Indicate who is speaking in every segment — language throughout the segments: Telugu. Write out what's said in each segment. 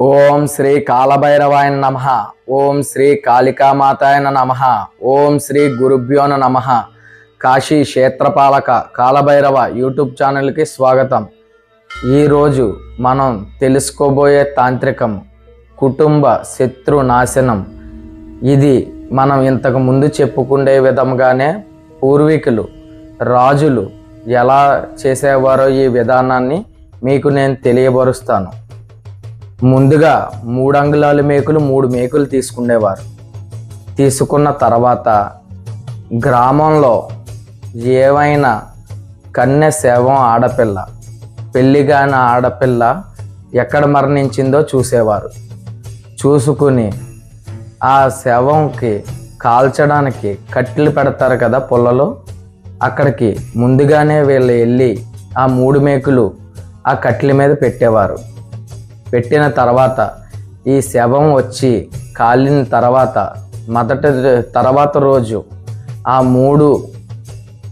Speaker 1: ఓం శ్రీ కాలభైరవాయ నమ. ఓం శ్రీ కాళికామాతాయ నమ. ఓం శ్రీ గురుభ్యోన నమ. కాశీ క్షేత్రపాలక కాలభైరవ యూట్యూబ్ ఛానల్కి స్వాగతం. ఈరోజు మనం తెలుసుకోబోయే తాంత్రికం కుటుంబ శత్రు నాశనం. ఇది మనం ఇంతకు ముందు చెప్పుకునే విధంగానే పూర్వీకులు రాజులు ఎలా చేసేవారో ఈ విధానాన్ని మీకు నేను తెలియబరుస్తాను ముందుగా మూడు అంగుళాల మేకులు మూడు మేకులు తీసుకునేవారు. తీసుకున్న తర్వాత గ్రామంలో ఏవైనా కన్నె శవం ఆడపిల్ల పెళ్ళిగాని ఆడపిల్ల ఎక్కడ మరణించిందో చూసేవారు. చూసుకుని ఆ శవంకి కాల్చడానికి కట్టెలు పెడతారు కదా పొలలో అక్కడికి ముందుగానే వీళ్ళు వెళ్ళి ఆ మూడు మేకులు ఆ కట్టెల మీద పెట్టేవారు. పెట్టిన తర్వాత ఈ శవం వచ్చి కాలిన తర్వాత మొదటి తర్వాత రోజు ఆ మూడు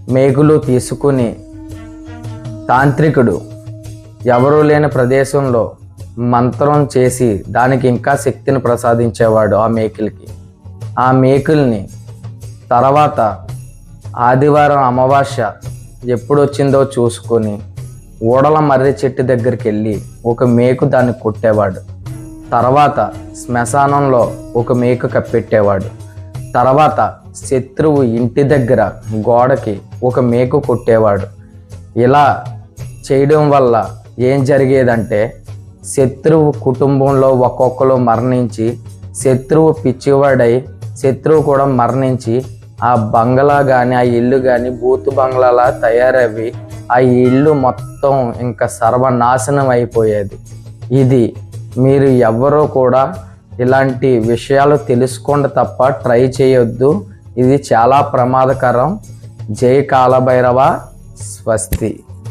Speaker 1: మేకులు తీసుకుని తాంత్రికుడు ఎవరూ లేని ప్రదేశంలో మంత్రం చేసి దానికి ఇంకా శక్తిని ప్రసాదించేవాడు ఆ మేకులకి. ఆ మేకుల్ని తర్వాత ఆదివారం అమావాస్య ఎప్పుడు వచ్చిందో చూసుకొని ఊడల మర్రి చెట్టు దగ్గరికి వెళ్ళి ఒక మేకు దాన్ని కొట్టేవాడు. తర్వాత శ్మశానంలో ఒక మేకు కప్పెట్టేవాడు. తర్వాత శత్రువు ఇంటి దగ్గర గోడకి ఒక మేకు కొట్టేవాడు. ఇలా చేయడం వల్ల ఏం జరిగేదంటే శత్రువు కుటుంబంలో ఒక్కొక్కరు మరణించి శత్రువు పిచ్చివాడై శత్రువు కూడా మరణించి ఆ బంగ్లా కానీ ఆ ఇల్లు కానీ బూతు బంగ్లాలా తయారవి ఆ ఇల్లు మొత్తం ఇంకా సర్వనాశనం అయిపోయేది. ఇది మీరు ఎవ్వరూ కూడా ఇలాంటి విషయాలు తెలుసుకోండి తప్ప ట్రై చేయొద్దు. ఇది చాలా ప్రమాదకరం. జై కాలభైరవ. స్వస్తి.